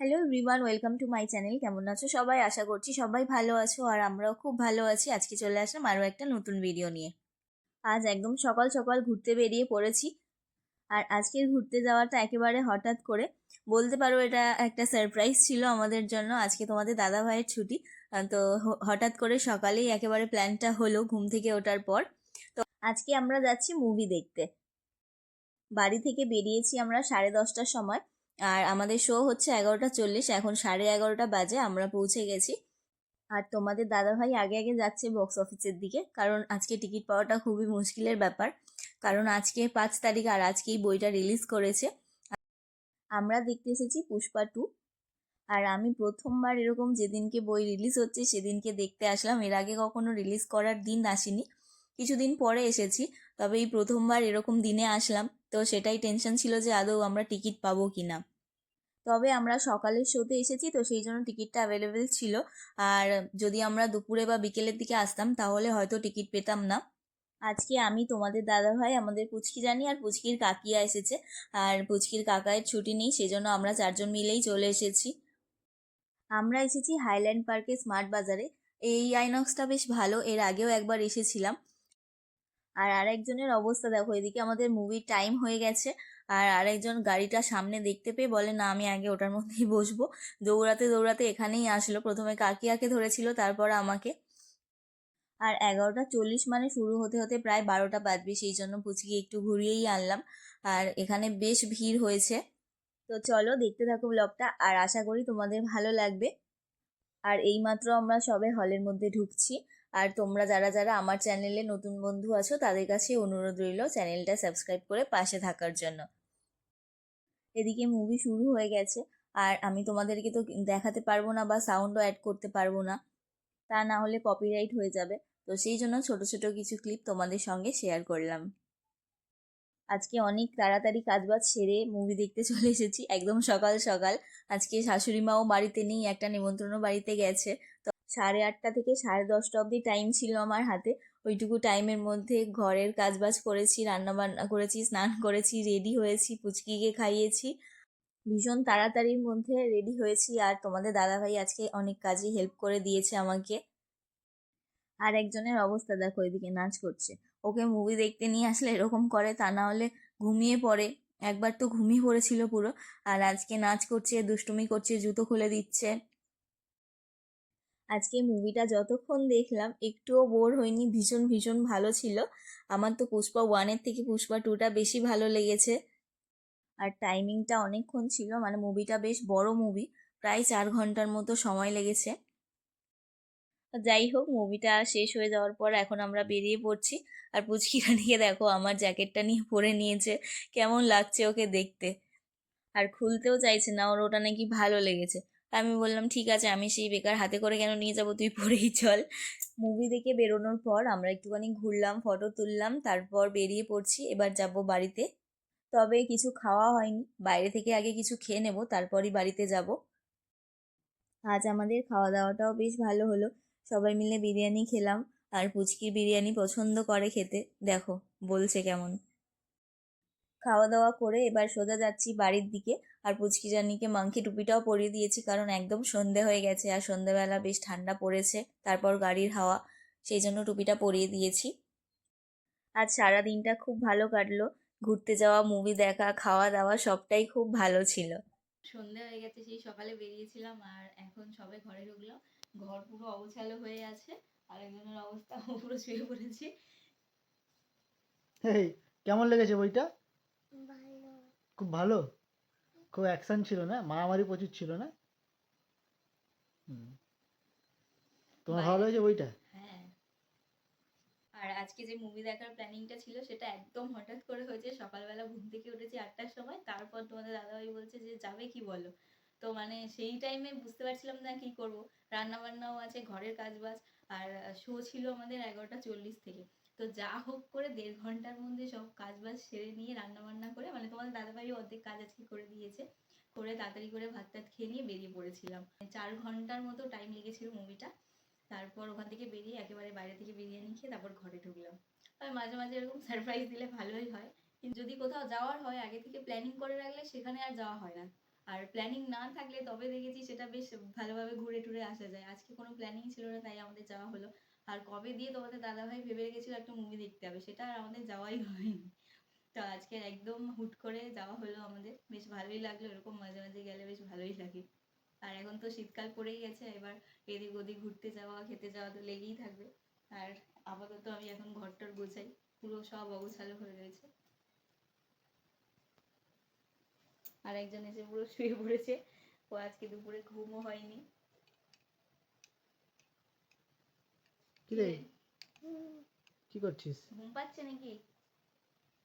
Hello everyone welcome to my channel কেমন আছো সবাই? আশা করছি সবাই ভালো আছো আর আমরাও খুব ভালো আছি। আজকে চলে আসলাম আরও একটা নতুন ভিডিও নিয়ে। আজ একদম সকাল সকাল ঘুরতে বেরিয়ে পড়েছি। আর আজকের ঘুরতে যাওয়াটা একেবারে হঠাৎ করে। বলতে পারো এটা একটা সারপ্রাইজ ছিল আমাদের জন্য। আজকে তোমাদের দাদা ভাইয়ের ছুটি তো হঠাৎ করে সকালেই একেবারে প্ল্যানটা হলো ঘুম থেকে ওঠার পর। তো আজকে আমরা যাচ্ছি মুভি দেখতে। বাড়ি থেকে বেরিয়েছি আমরা সাড়ে দশটার সময়। আর আমাদের শো হচ্ছে এগারোটা চল্লিশ, এখন সাড়ে এগারোটা বাজে, আমরা পৌঁছে গেছি। আর তোমাদের দাদাভাই আগে আগে যাচ্ছে বক্স অফিসের দিকে, কারণ আজকে টিকিট পাওয়াটা খুবই মুশকিলের ব্যাপার। কারণ আজকে পাঁচ তারিখ আর আজকেই বইটা রিলিজ করেছে। আমরা দেখতে এসেছি পুষ্পা টু আর আমি প্রথমবার এরকম যেদিনকে বই রিলিজ হচ্ছে, সেদিনকে দেখতে আসলাম। এর আগে কখনো রিলিজ করার দিন আসেনি। কিছুদিন পরে এসেছি, তবে এই প্রথমবার এরকম দিনে আসলাম। তো সেটাই টেনশন ছিল যে আদৌ আমরা টিকিট পাবো কি না তবে আমরা সকালের শোতে এসেছি, তো সেই জন্য টিকিটটা অ্যাভেলেবেল ছিল। আর যদি আমরা দুপুরে বা বিকেলের দিকে আসতাম, তাহলে হয়তো টিকিট পেতাম না। আজকে আমি, তোমাদের দাদা ভাই আমাদের পুচকি জানি আর পুচকির কাকিয়া এসেছে। আর পুচকির কাকায়ের ছুটি নেই, সেজন্য আমরা চারজন মিলেই চলে এসেছি। আমরা এসেছি হাইল্যান্ড পার্কে স্মার্ট বাজারে। এই আইনক্সটা বেশ ভালো, এর আগেও একবার এসেছিলাম। আর আরেকজনের অবস্থা দেখো, এদিকে আমাদের মুভির টাইম হয়ে গেছে, আর আরেকজন গাড়িটা সামনে দেখতে পেয়ে বলে, না, আমি আগে ওটার মধ্যেই বসবো। দৌড়াতে দৌড়াতে এখানেই আসলো। প্রথমে কাকিয়াকে ধরেছিল, তারপর আমাকে। আর এগারোটা চল্লিশ মানে শুরু হতে হতে প্রায় বারোটা বাজবে, সেই জন্য পুচকি একটু ঘুরিয়েই আনলাম। আর এখানে বেশ ভিড় হয়েছে। তো চলো দেখতে থাকো ব্লগটা আর আশা করি তোমাদের ভালো লাগবে। আর এইমাত্র আমরা সবে হলের মধ্যে ঢুকছি। আর তোমরা যারা যারা আমার চ্যানেলে নতুন বন্ধু আছো, তাদের কাছে অনুরোধ রইল চ্যানেলটা সাবস্ক্রাইব করে পাশে থাকার জন্য। এদিকে মুভি শুরু হয়ে গেছে, আর আমি তোমাদেরকে তো দেখাতে পারব না বা সাউন্ডও অ্যাড করতে পারব না। তা না হলে কপিরাইট হয়ে যাবে। তো সেই জন্য ছোট ছোট কিছু ক্লিপ তোমাদের সঙ্গে শেয়ার করলাম। আজকে অনেক তাড়াতাড়ি কাজবাজ সেরে মুভি দেখতে চলে এসেছি। একদম সকাল সকাল। আজকে শাশুড়ি মাও বাড়িতে নেই, একটা নিমন্ত্রণও বাড়িতে গেছে। তো সাড়ে আটটা থেকে সাড়ে দশটা অবধি টাইম ছিল আমার হাতে। ওইটুকু টাইমের মধ্যে ঘরের কাজবাজ করেছি রান্না বান্না করেছি, স্নান করেছি রেডি হয়েছি, পুচকিকে খাইয়েছি। ভীষণ তাড়াতাড়ির মধ্যে রেডি হয়েছি আর তোমাদের দাদাভাই আজকে অনেক কাজে হেল্প করে দিয়েছে আমাকে। আর একজনের অবস্থা দেখো, এদিকে নাচ করছে। ওকে মুভি দেখতে নিয়ে আসলে এরকম করে, তা না হলে ঘুমিয়ে পড়ে। একবার তো ঘুমিয়ে পড়েছিল পুরো। আর আজকে নাচ করছে, দুষ্টুমি করছে, জুতো খুলে দিচ্ছে। আজকে মুভিটা যতক্ষণ দেখলাম, একটুও বোর হয়নি, ভীষণ ভীষণ ভালো ছিল। আমার তো পুষ্পা ওয়ানের থেকে পুষ্পা টুটা বেশি ভালো লেগেছে। আর টাইমিংটা অনেকক্ষণ ছিল মানে মুভিটা বেশ বড় মুভি প্রায় চার ঘণ্টার মতো সময় লেগেছে। যাই হোক মুভিটা শেষ হয়ে যাওয়ার পর এখন আমরা বেরিয়ে পড়ছি। আর পুচকিটা নিয়ে দেখো, আমার জ্যাকেটটা নিয়ে পরে নিয়েছে। কেমন লাগছে ওকে দেখতে? আর খুলতেও চাইছে না, ওর ওটা নাকি ভালো লেগেছে। আমি বললাম, ঠিক আছে, আমি সেই বেকার হাতে করে কেন নিয়ে যাব? তুই পরেই চল। মুভি দেখে বেরোনোর পর আমরা একটুখানি ঘুরলাম ফটো তুললাম, তারপর বেরিয়ে পড়ছি। এবার যাব বাড়িতে। তবে কিছু খাওয়া হয়নি। বাইরে থেকে আগে কিছু খেয়ে নেব, তারপরই বাড়িতে যাব। আজ আমাদের খাওয়া দাওয়াটাও বেশ ভালো হলো। সবাই মিলে বিরিয়ানি খেলাম। আর পুচকি বিরিয়ানি পছন্দ করে খেতে। দেখো, বলছে কেমন। খাওয়া দাওয়া করে এবার সোজা যাচ্ছি বাড়ির দিকে। আর পুচকি জানিকে মাংকি টুপিটাও পরিয়ে দিয়েছি কারণ একদম সন্ধে হয়ে গেছে আর সন্ধেবেলা বেশ ঠান্ডা পড়েছে তারপর গাড়ির হাওয়া সেই জন্য টুপিটা পরিয়ে দিয়েছি। আজ সারা দিনটা খুব ভালো কাটলো ঘুরতে যাওয়া মুভি দেখা খাওয়া দাওয়া সবটাই খুব ভালো ছিল। সন্ধে হয়ে গেছে সেই সকালে বেরিয়েছিলাম আর এখন সবে ঘরে ঢুকলাম ঘর পুরো অগোছালো হয়ে আছে আর একজনের অবস্থা পুরো শুয়ে পড়েছে। কেমন লেগেছে বইটা? ভালো। খুব ভালো? খুব অ্যাকশন ছিল না, মারামারি প্রচুর ছিল না। তোমার ভালো লেগেছে বইটা? হ্যাঁ। আর আজকে যে মুভি দেখার প্ল্যানিংটা ছিল, সেটা একদম হঠাৎ করে হয়েছে। সকালবেলা ঘুম থেকে উঠেছি আটটার সময়। তারপর তোমাদের দাদাভাই বলছে যে, যাবে কি বলো? তো মানে সেই টাইমে বুঝতে পারছিলাম না কি করব। রান্না বান্নাও আছে, ঘরের কাজ বাজ আর শো ছিল আমাদের এগারোটা চল্লিশ থেকে। তো যা হোক করে দেড় ঘণ্টার মধ্যে সব কাজ বাজ সেরে নিয়ে রান্না বান্না করে মানে তোমাদের দাদাভাই অর্ধেক কাজ আজকে করে দিয়েছে। করে তাড়াতাড়ি করে ভাত টাত খেয়ে নিয়ে বেরিয়ে পড়েছিলাম। চার ঘণ্টার মতো টাইম লেগেছিল মুভিটা তারপর ওখান থেকে বেরিয়ে একেবারে বাইরে থেকে বিরিয়ানি খেয়ে তারপর ঘরে ঢুকলাম। আর মাঝে মাঝে এরকম সারপ্রাইজ দিলে ভালোই হয়। যদি কোথাও যাওয়ার হয়, আগে থেকে প্ল্যানিং করে রাখলে সেখানে আর যাওয়া হয় না। আর প্ল্যানিং না থাকলে তবে দেখেছি সেটা বেশ ভালোভাবে ঘুরে টুরে আসা যায়। আজকে কোনো প্ল্যানিং ছিল না, তাই আমাদের যাওয়া হলো। আর কবে দিয়ে তোমাদের দাদাভাই ভেবে রেখেছিল একটা মুভি দেখতে হবে, সেটা আর আমাদের যাওয়াই হয়নি। তো আজকে একদম হুট করে যাওয়া হলো আমাদের। বেশ ভালোই লাগল, এরকম মাঝে মাঝে গেলে বেশ ভালোই লাগে। আর এখন তো শীতকাল পড়েই গেছে, এবার এদিক ওদিক ঘুরতে যাওয়া, খেতে যাওয়া তো লেগেই থাকবে। আর আপাতত আমি এখন ঘরটার গোছাই, পুরো সব অগোছালো হয়ে রয়েছে। আর একজন এসে পুরো শুয়ে পড়েছে। ও আজকে দুপুরে ঘুমও হয়নি। কি রে কি করছিস? ঘুম পাচ্ছে নাকি?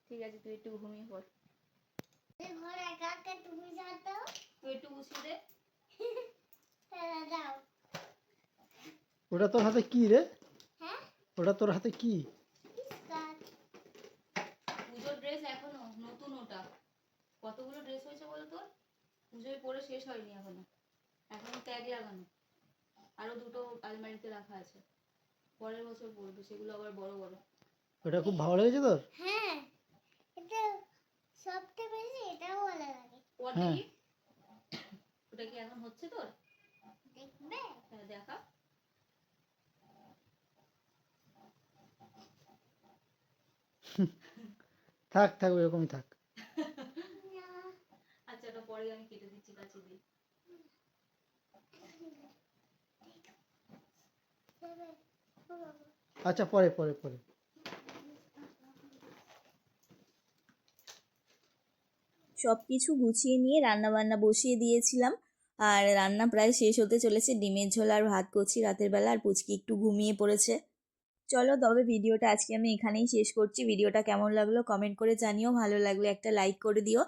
ঠিক আছে তুই একটু ঘুমিয়ে পড়। ঘরে কাকে তুমি যাতো তুই একটু গুছিয়ে দে। তারা দাও ওটা তোর হাতে কি রে? হ্যাঁ? ওটা তোর হাতে কি? পুজোর ড্রেস এখনও নতুন ওটা। কতগুলো ড্রেস হয়েছে বলো তোর পুজোয় পরে শেষ হয়নি এখনও। এখনও ট্যাগ লাগানো। আরও দুটো আলমারিতে রাখা আছে। পরের বছর পরবে সেগুলো আবার বড় বড়। ওটা খুব ভালো লেগেছে তোর? হ্যাঁ এটা সবচেয়ে বেশি এটাও ভালো লাগে। হ্যাঁ। ওটা কি এখন হচ্ছে তোর? দেখবে? হ্যাঁ দেখা। থাক থাক ওরকমই থাক। আচ্ছা ওটা পরে আমি কেটে দিচ্ছি কাছে দিয়ে ও বাবা। আচ্ছা পরে পরে পরে। সব কিছু গুছিয়ে নিয়ে রান্না বান্না বসিয়ে দিয়েছিলাম। আর রান্না প্রায় শেষ হতে চলেছে। ডিমের ঝোল আর ভাত করছি রাতের বেলা, আর পুচকি একটু ঘুমিয়ে পড়েছে। চলো, তবে ভিডিওটা আজকে আমি এখানেই শেষ করছি। ভিডিওটা কেমন লাগল কমেন্ট করে জানিও। ভালো লাগলে একটা লাইক করে দিও।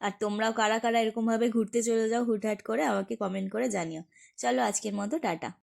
আর তোমরাও কারা কারা এরকমভাবে ঘুরতে চলে যাও, হুটহাট করে আমাকে কমেন্ট করে জানিও। চলো, আজকের মতো, টাটা।